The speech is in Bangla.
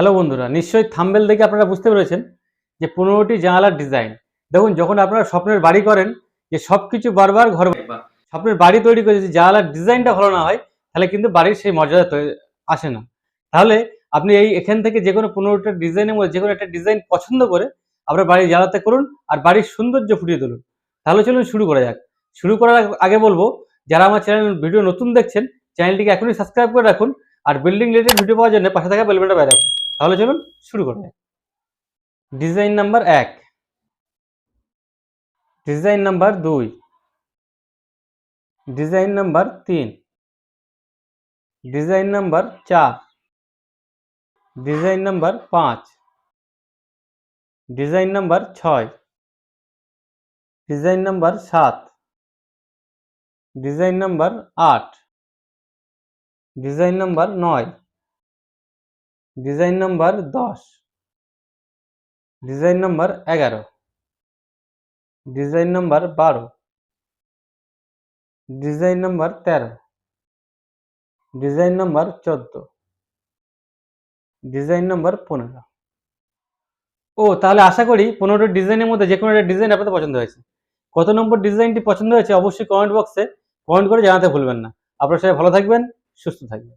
হ্যালো বন্ধুরা, নিশ্চয়ই থাম্বেল দেখে আপনারা বুঝতে পেরেছেন যে পনেরোটি জানালার ডিজাইন। দেখুন, যখন আপনারা স্বপ্নের বাড়ি করেন, যে সব কিছু বারবার ঘর স্বপ্নের বাড়ি তৈরি করে যদি জানালার ডিজাইনটা ভালো না হয়, তাহলে কিন্তু বাড়ির সেই মর্যাদা আসে না। তাহলে আপনি এই এখান থেকে যে কোনো পনেরোটা ডিজাইনের মধ্যে যে কোনো একটা ডিজাইন পছন্দ করে আপনার বাড়ি জ্বালাতে করুন আর বাড়ির সৌন্দর্য ফুটিয়ে তুলুন। তাহলে চলুন শুরু করা যাক। শুরু করার আগে বলব, যারা আমার চ্যানেল ভিডিও নতুন দেখছেন চ্যানেলটিকে এখনই সাবস্ক্রাইব করে রাখুন আর বিল্ডিং রিলেটেড ভিডিও পাওয়ার জন্য পাশে থাকা বেলবেলটা রাখুন। তাহলে চলুন শুরু করা যাক। ডিজাইন নাম্বার এক। ডিজাইন নাম্বার দুই। ডিজাইন নাম্বার তিন। ডিজাইন নাম্বার চার। ডিজাইন নাম্বার পাঁচ। ডিজাইন নাম্বার ছয়। ডিজাইন নাম্বার সাত। ডিজাইন নাম্বার আট। ডিজাইন নাম্বার নয়। ডিজাইন নাম্বার দশ। ডিজাইন নাম্বার এগারো। ডিজাইন নাম্বার বারো। ডিজাইন নাম্বার তেরো। ডিজাইন নাম্বার চোদ্দ। ডিজাইন নাম্বার পনেরো। ও, তাহলে আশা করি পনেরোটা ডিজাইনের মধ্যে যে কোনো একটা ডিজাইন আপনাদের পছন্দ হয়েছে। কত নম্বর ডিজাইনটি পছন্দ হয়েছে অবশ্যই কমেন্ট বক্সে কমেন্ট করে জানাতে ভুলবেন না। আপনার সবাই ভালো থাকবেন, সুস্থ থাকবেন।